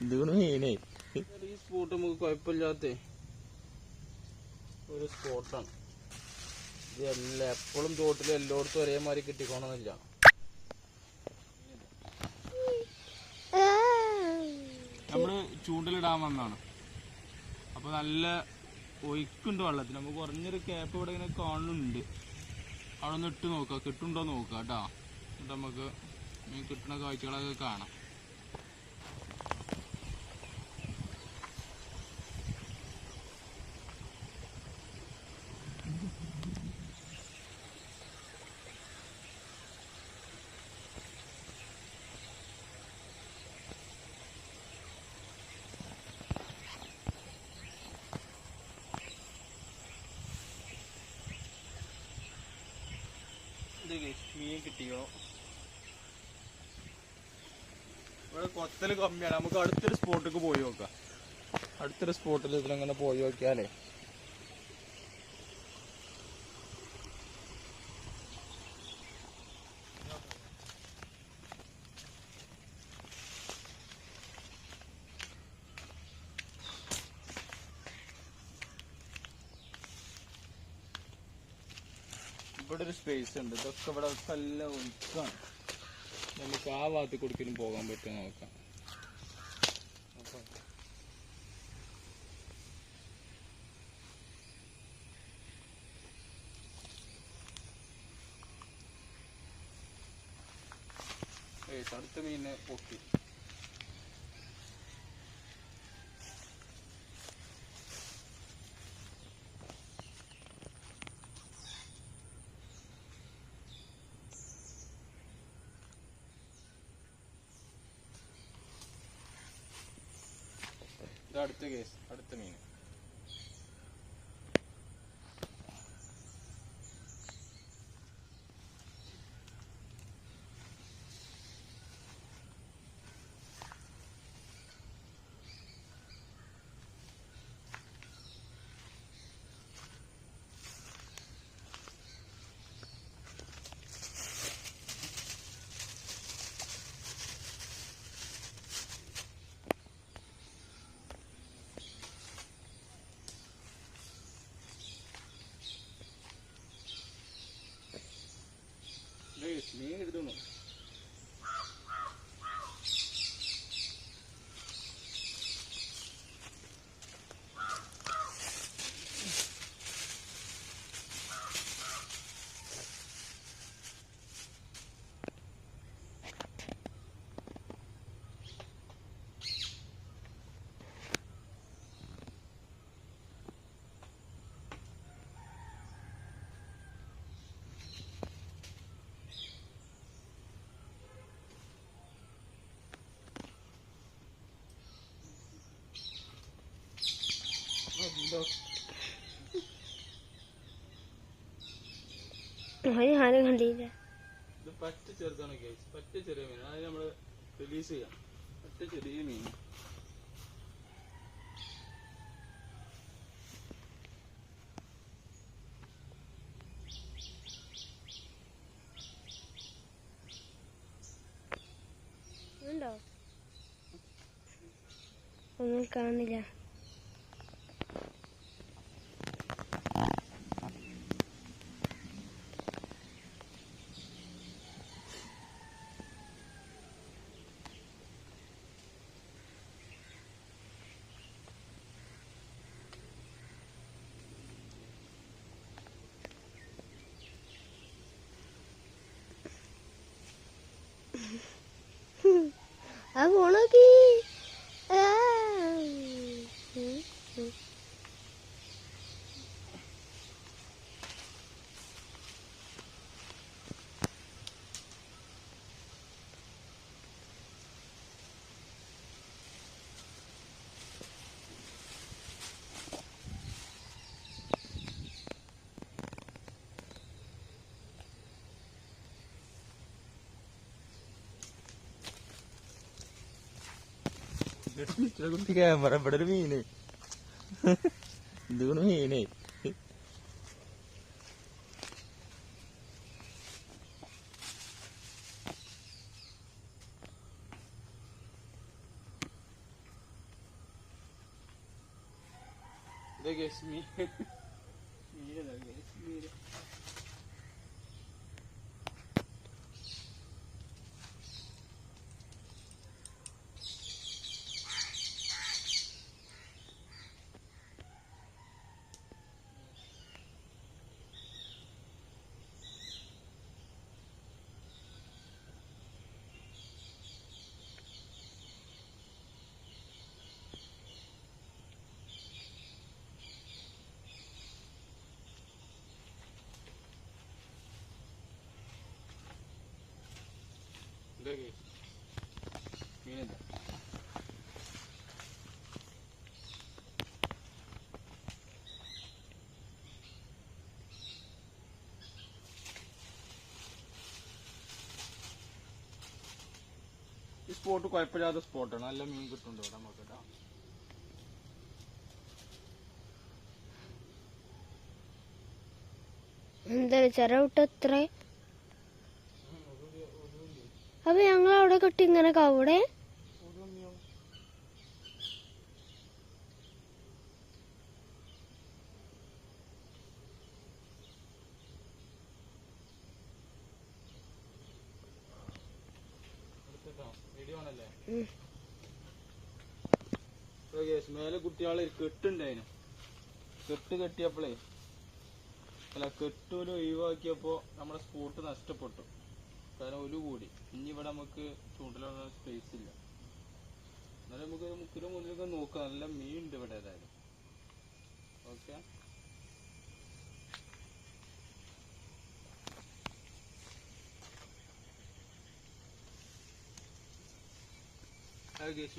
എന്തുകൊണ്ട് മീനേ ഈ സ്പോട്ട് നമുക്ക് കുഴപ്പമില്ലാത്ത ഒരു സ്പോട്ടാണ് ഇത് എല്ലാ എപ്പോഴും തോട്ടിൽ എല്ലായിടത്തും ഒരേമാതിരി കിട്ടിക്കോണമെന്നില്ല നമ്മൾ ചൂണ്ടലിടാൻ വന്നാണ് അപ്പൊ നല്ല ഒഴുക്കുണ്ട് വെള്ളത്തിൽ നമുക്ക് കുറഞ്ഞൊരു ക്യാപ്പ് ഇവിടെ ഇങ്ങനെ കാണുന്നുണ്ട്. അവിടെ ഒന്ന് ഇട്ട് നോക്കാം. കിട്ടുണ്ടോ നോക്കാം കേട്ടോ. നമുക്ക് കിട്ടുന്ന കാഴ്ചകളൊക്കെ കാണാം. മീൻ കിട്ടിയോ ഇവിടെ കൊത്തൽ കമ്മിയാണ്. നമുക്ക് അടുത്തൊരു സ്പോട്ടിലേക്ക് പോയി നോക്കാം. അടുത്തൊരു സ്പോട്ടിൽ ഇതിലങ്ങനെ പോയി നോക്കിയാലേ. ഇവിടെ ഒരു സ്പേസ് ഉണ്ട്. ഇതൊക്കെ ഇവിടെ നല്ല ഒഴുക്കാണ്. നമുക്ക് ആ ഭാഗത്ത് കൊടുക്കലും പോകാൻ പറ്റുമോ നോക്കാം. അടുത്ത മീനെ പൊക്കി. ഇത് അടുത്ത കേസ് അടുത്ത മീൻ ഗൈസ് മീൻ എടുത്തോണു എന്തോ ആരും കണ്ടില്ല. ഇത് പറ്റ ചെറുതാണ് ഗൈസ് പറ്റ ചെറിയ മീൻ അത് നമ്മൾ റിലീസ് ചെയ്യാം. പറ്റ ചെറിയ മീൻ. ഉണ്ടോ? ഒന്നും കാണില്ല ആ പോണോക്കി. గుంటిగా మరబడరు మీనే దుగును మీనే Biggest me. yeah, ഈ സ്പോട്ട് കുഴപ്പമില്ലാത്ത സ്പോട്ടാണ് നല്ല മീൻ കിട്ടുന്നുണ്ട് ഇവിടെ നമുക്ക് കേട്ടോ. എന്താ ചെറ വിട്ട് എത്ര അപ്പൊ ഞങ്ങൾ അവിടെ കെട്ടി ഇങ്ങനെ കവിടെ? മേലെ കുട്ടിയാളെ കെട്ടുണ്ടായിന്. കെട്ട് കെട്ടിയപ്പോഴേ അല്ല കെട്ടൂര് ഒഴിവാക്കിയപ്പോ നമ്മുടെ സ്പോട്ട് നഷ്ടപ്പെട്ടു. കാരണം ഒരു കൂടി. ഇനി ഇവിടെ നമുക്ക് ചൂണ്ടലുള്ള സ്പേസ് ഇല്ല. എന്നാലും നമുക്ക് മുക്കിലും മുന്നിലൊക്കെ നോക്കാം. നല്ല മീൻ ഉണ്ട് ഇവിടെ ഏതായാലും. ഓക്കെ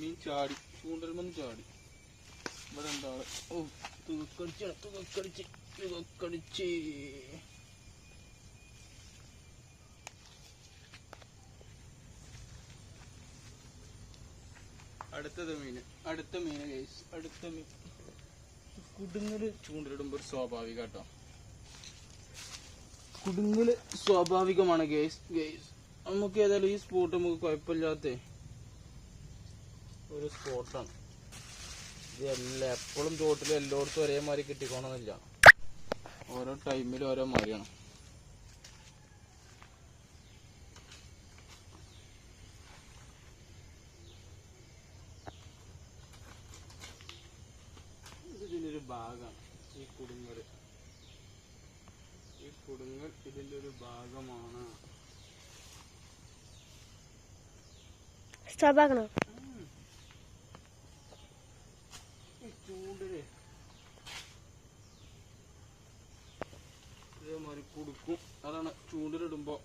മീൻ ചാടി. ചൂണ്ടലുമെന്ന് ചാടി. ഇവിടെ എന്താണ്? ഓ തുകക്കടിച്ച് തുകക്കടിച്ച് തുകക്കടിച്ച് അടുത്തത് മീൻ. അടുത്ത മീൻ കേസ് അടുത്ത മീൻ. കുടുങ്ങൽ ചൂണ്ടിലിടുമ്പോ ഒരു സ്വാഭാവിക കേട്ടോ. കുടുങ്ങൽ സ്വാഭാവികമാണ് ഗേസ് ഗേസ് നമുക്ക് ഏതായാലും ഈ സ്പോട്ട് നമുക്ക് കുഴപ്പമില്ലാത്ത. ഒരു സ്പോട്ടാണ് ഇത് എപ്പോഴും തോട്ടിൽ എല്ലായിടത്തും ഒരേ മാതിരി കിട്ടിക്കോണമെന്നില്ല ഓരോ ടൈമിൽ ഓരോ മാതിരിയാണ് ഇത് ഇതിന്റെ ഒരു ഭാഗമാണ് ഈ കുടുങ്ങൽ ഈ കുടുങ്ങൽ ഇതിന്റെ ഭാഗമാണ്. സ്റ്റോപ്പ് ആക്കണോ ഈ ചൂണ്ടൽ ഇതേമാതിരി കുടുക്കും അതാണ് ചൂണ്ടലിടുമ്പോ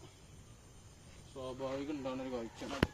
സ്വാഭാവികം ഉണ്ടാകുന്ന ഒരു കാഴ്ചയാണ് അത്.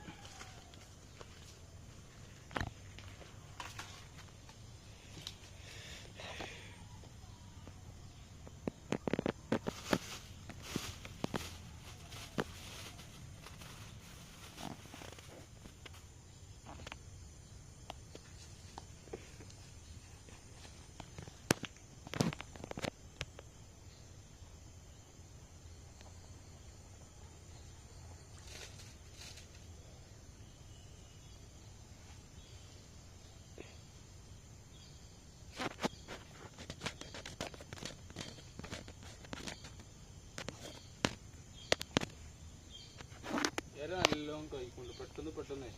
ഇര നല്ലോണം കഴിക്കൊണ്ട് പെട്ടെന്ന് പെട്ടെന്ന്.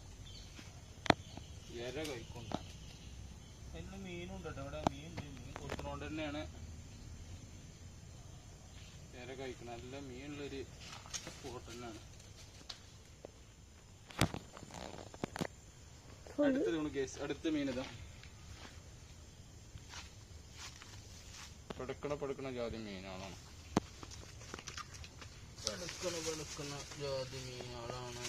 ഇര കഴിക്കൊണ്ട് അതിന് മീനുണ്ട് കേട്ടോ ഇവിടെ മീൻ മീൻ കൊത്തുന്നോണ്ട് തന്നെയാണ് ഇര കഴിക്കണം നല്ല മീനുള്ളൊരു സ്പോട്ട് തന്നെയാണ് അടുത്തത് നമ്മൾ കേസ് അടുത്ത മീൻ ഇതാ പെടുക്കണ പെടുക്കണ ജാതി മീനാണ്. പെടുക്കണ പെടുക്കണ ജാതി മീനുകളാണ്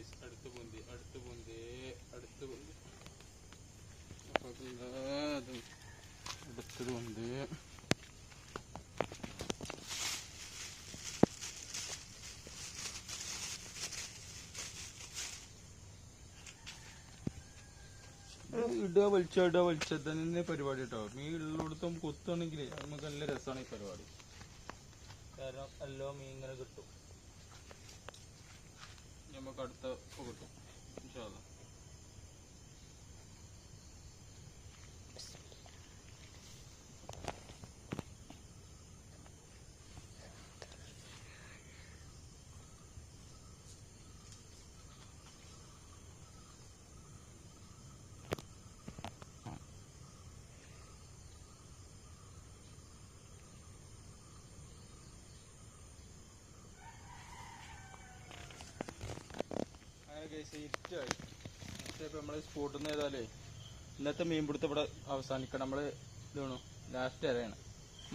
ഗൈസ് ഇടുക വലിച്ച ഇടുക വലിച്ച. തന്നെ പരിപാടി കേട്ടോ മീൻ ഉള്ളിടത്തും കൊത്തുകയാണെങ്കിൽ നമുക്ക് നല്ല രസമാണ് ഈ പരിപാടി. കാരണം എല്ലോ മീൻ ഇങ്ങനെ കിട്ടും. നമ്മൾ ഇപ്പൊ നമ്മൾ സ്പോട്ടിൽ നിന്ന് ചെയ്താലേ ഇന്നത്തെ മീൻപിടുത്തം ഇവിടെ അവസാനിക്കണം. നമ്മൾ ഇതാണ് ലാസ്റ്റ് ഇരയാണ്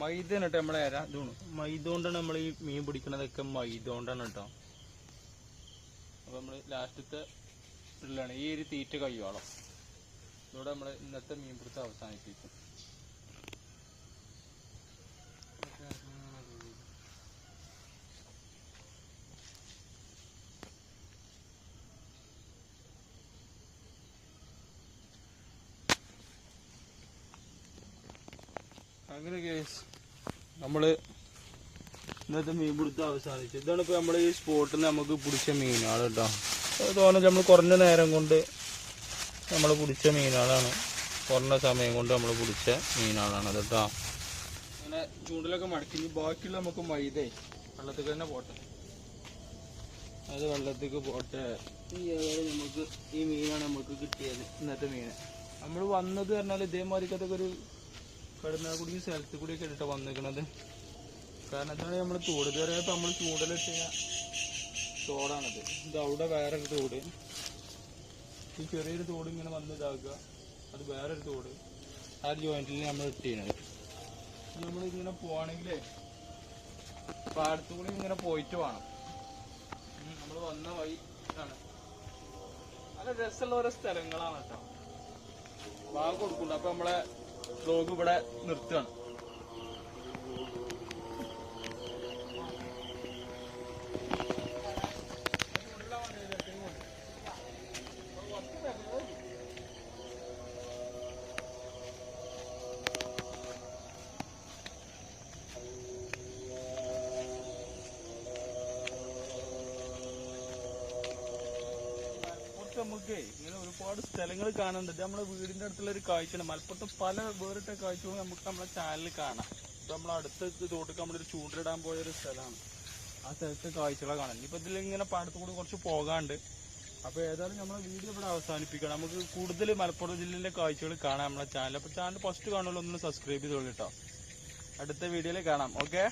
മൈദ കേട്ടോ നമ്മളെ ഇര ഇതാണ് മൈദ കൊണ്ടാണ് നമ്മൾ ഈ മീൻ പിടിക്കണതൊക്കെ മൈദ കൊണ്ടാണ് കേട്ടോ. അപ്പൊ നമ്മൾ ലാസ്റ്റത്തെ ഇതിലാണ് ഈ ഒരു തീറ്റ കഴിയുവാളോ ഇതോടെ നമ്മൾ ഇന്നത്തെ മീൻപിടുത്തം അവസാനിപ്പിക്കും. അങ്ങനെ കേസ് നമ്മൾ ഇന്നത്തെ മീൻ പിടുത്തം അവസാനിച്ചു. ഇതാണ് ഇപ്പൊ നമ്മൾ ഈ സ്പോട്ടിൽ നമുക്ക് പിടിച്ച മീനാണ് കേട്ടോ. തോന്നുന്നത് നമ്മൾ കുറഞ്ഞ നേരം കൊണ്ട് നമ്മൾ പിടിച്ച മീനാളാണ്. കുറഞ്ഞ സമയം കൊണ്ട് നമ്മൾ പിടിച്ച മീനാളാണ് കേട്ടോ. അങ്ങനെ ചൂണ്ടിലൊക്കെ മടക്കി ഇനി ബാക്കിയുള്ള നമുക്ക് മൈദേ വെള്ളത്തിൽ തന്നെ പോട്ടെ. അത് വെള്ളത്തേക്ക് പോട്ടെ. ഈ നമുക്ക് ഈ മീനാണ് നമുക്ക് കിട്ടിയത് ഇന്നത്തെ മീൻ. നമ്മൾ വന്നത് പറഞ്ഞാൽ ഇതേമാതിരിക്കത്തൊക്കെ ഒരു കടന്നാക്കുടി സ്ഥലത്ത് കൂടി ഒക്കെ ഇട്ടിട്ട് വന്നിരിക്കണത് കാരണം എന്താണ് നമ്മൾ തോട് ഇതുവരെ നമ്മൾ ചൂടലിട്ട് തോടാണത്. ഇത് അവിടെ വേറൊരു തോട്. ഈ ചെറിയൊരു തോട് ഇങ്ങനെ വന്ന് ഇതാക്കുക. അത് വേറൊരു തോട്. ആ ജോയിന്റിൽ നമ്മൾ ഇട്ടിരുന്നത് നമ്മൾ ഇങ്ങനെ പോവാണെങ്കിലേ പാടത്തു കൂടി ഇങ്ങനെ പോയിട്ട് വേണം. നമ്മൾ വന്ന വഴി ആണ് നല്ല രസമുള്ള ഓരോ സ്ഥലങ്ങളാണ് കേട്ടോ. ഭാഗം കൊടുക്കുന്നുണ്ട്. അപ്പൊ നമ്മളെ വ്ലോഗ് ഇവിടെ നിർത്തുകയാണ്. മലപ്പുറത്ത് നമുക്ക് ഇങ്ങനെ ഒരുപാട് സ്ഥലങ്ങൾ കാണുന്നുണ്ട് നമ്മുടെ വീടിന്റെ അടുത്തുള്ള ഒരു കാഴ്ചയാണ്. മലപ്പുറത്ത് പല വേറിട്ട കാഴ്ചകളും നമുക്ക് നമ്മുടെ ചാനലിൽ കാണാം. ഇപ്പൊ നമ്മൾ അടുത്ത തോട്ടക്ക് നമ്മളൊരു ചൂണ്ടിടാൻ പോയ ഒരു സ്ഥലമാണ്. ആ സ്ഥലത്തെ കാഴ്ചകളെ കാണാൻ. ഇപ്പൊ ഇതിൽ ഇങ്ങനെ പാടത്തു കുറച്ച് പോകാണ്ട് അപ്പൊ ഏതായാലും നമ്മളെ വീഡിയോ ഇവിടെ അവസാനിപ്പിക്കണം നമുക്ക് കൂടുതൽ മലപ്പുറം ജില്ലയിലെ കാഴ്ചകൾ കാണാം നമ്മളെ ചാനൽ അപ്പൊ ചാനൽ ഫസ്റ്റ് കാണുമല്ലോ ഒന്ന് സബ്സ്ക്രൈബ് ചെയ്തോളൂ കേട്ടോ. അടുത്ത വീഡിയോയിൽ കാണാം. ഓക്കെ